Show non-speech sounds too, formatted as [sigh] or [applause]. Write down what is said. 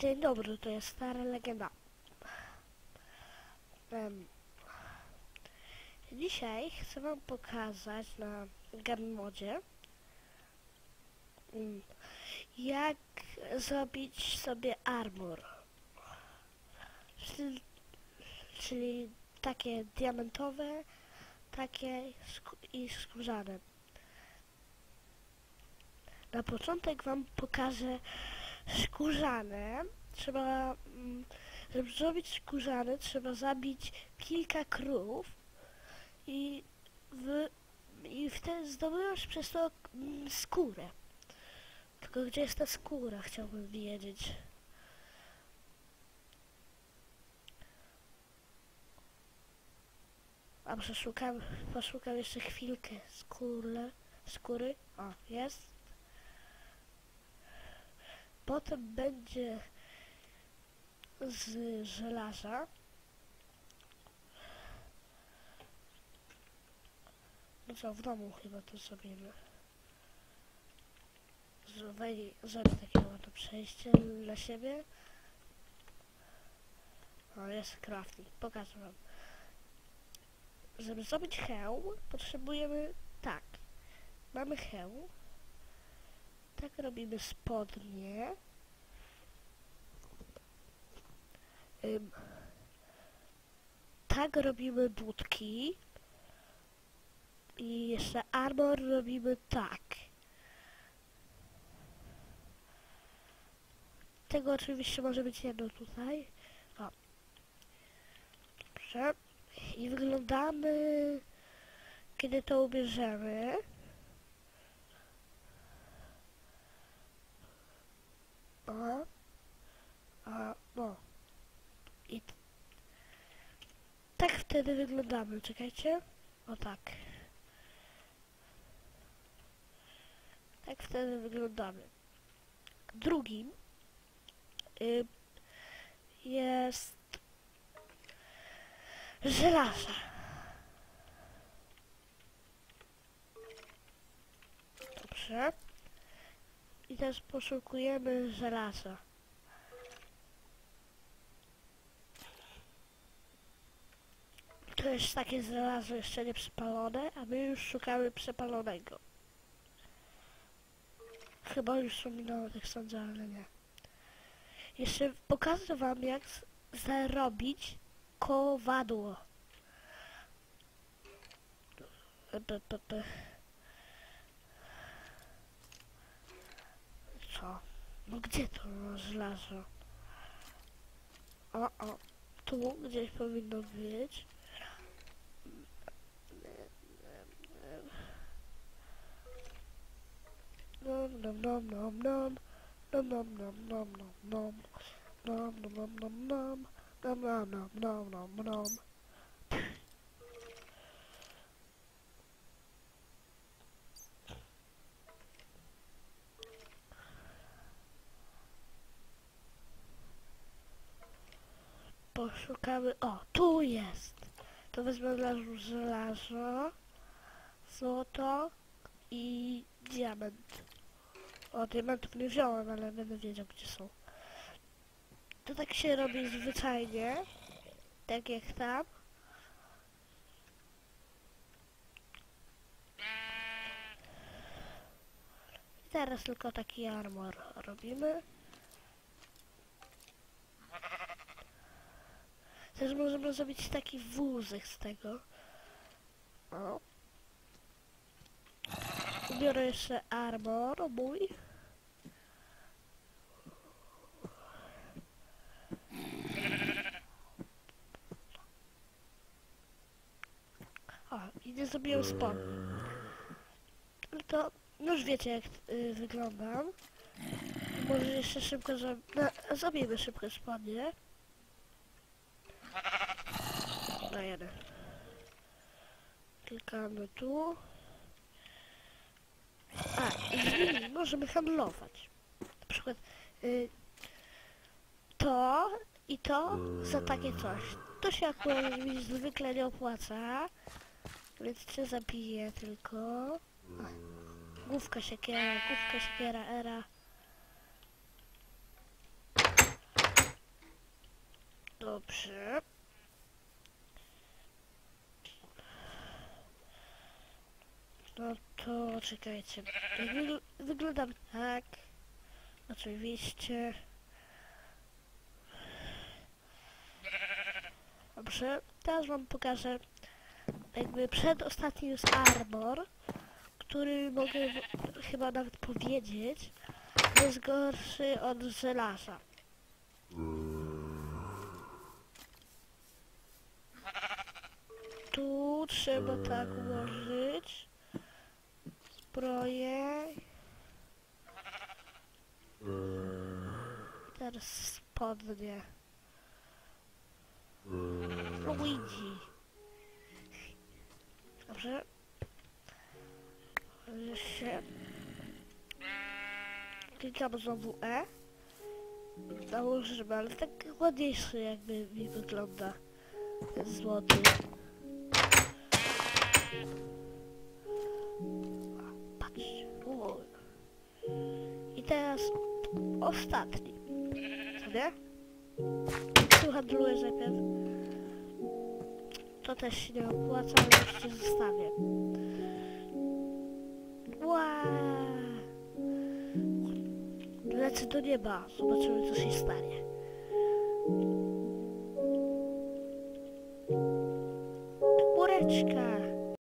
Dzień dobry, to jest stara legenda. Em, dzisiaj chcę wam pokazać na Gammodzie mm, jak zrobić sobie armor. Czyli, czyli takie diamentowe, takie skó i skórzane. Na początek wam pokażę skórzane. Trzeba, mm, żeby zrobić skórzane, trzeba zabić kilka krów i, w, i wtedy zdobywasz przez to mm, skórę. Tylko gdzie jest ta skóra, chciałbym wiedzieć. A przeszukam, poszukam jeszcze chwilkę skórę, skóry. O, jest. Potem będzie z żelaza. No co, w domu chyba to zrobimy. Zrobię, zrobię takie ładne przejście dla siebie. O, jest crafting. Pokażę wam. Żeby zrobić hełm, potrzebujemy tak. Mamy hełm. Tak robimy spodnie. Ym, tak robimy budki. I jeszcze armor robimy tak. Tego oczywiście może być jedno tutaj. O. Dobrze. I wyglądamy, kiedy to ubierzemy. O. A, no. I tak wtedy wyglądamy, czekajcie. O tak. Tak wtedy wyglądamy. Drugim y, jest żelaza. Dobrze. I teraz poszukujemy żelaza. To jest takie żelazo jeszcze nie przepalone, a my już szukamy przepalonego. Chyba już są minęło, tak sądzę, ale nie. Jeszcze pokażę wam jak zarobić kowadło. P, p, p. No gdzie to żelazo? O, o, tu gdzieś powinno być. Nom, nom, nom, nom, nom. Nom, nom, nom, nom, nom, nom. Nom, nom, nom, nom, nom. Nom, nom, nom, nom, nom, nom. Poszukamy. O, tu jest. To wezmę dla żelazo, złoto i diament. O, diamentów nie wziąłem, ale będę wiedział, gdzie są. To tak się robi zwyczajnie. Tak jak tam. I teraz tylko taki armor robimy. Też możemy zrobić taki wózek z tego. O. Biorę jeszcze armor mój. O, i nie zrobiłem spodni. No to już wiecie jak y, wyglądam. Może jeszcze szybko zro... no, zrobimy szybko spodnie. Dajemy. Klikamy tu. A, z nimi [clears throat] możemy handlować. Na przykład y, to i to za takie coś. To się akurat mi zwykle nie opłaca. Więc cię zabiję tylko. A, główka siekiera, główka siekiera, era. Dobrze. No to czekajcie. Wygl- Wyglądam tak. Oczywiście. Dobrze. Teraz wam pokażę jakby przedostatni jest Arbor, który mogę chyba nawet powiedzieć, jest gorszy od żelaza. Tu trzeba tak ułożyć zbroję. Teraz spodnie. Luigi. Dobrze. Jeszcze. Klikam znowu E. Założymy, ale tak ładniejszy jakby mi wygląda ten złoty. Teraz ostatni. Nie? Tu handluję najpierw. To też się nie opłaca, ale jeszcze zostawię. Wow. Lecę do nieba. Zobaczymy, co się stanie. Chmureczka.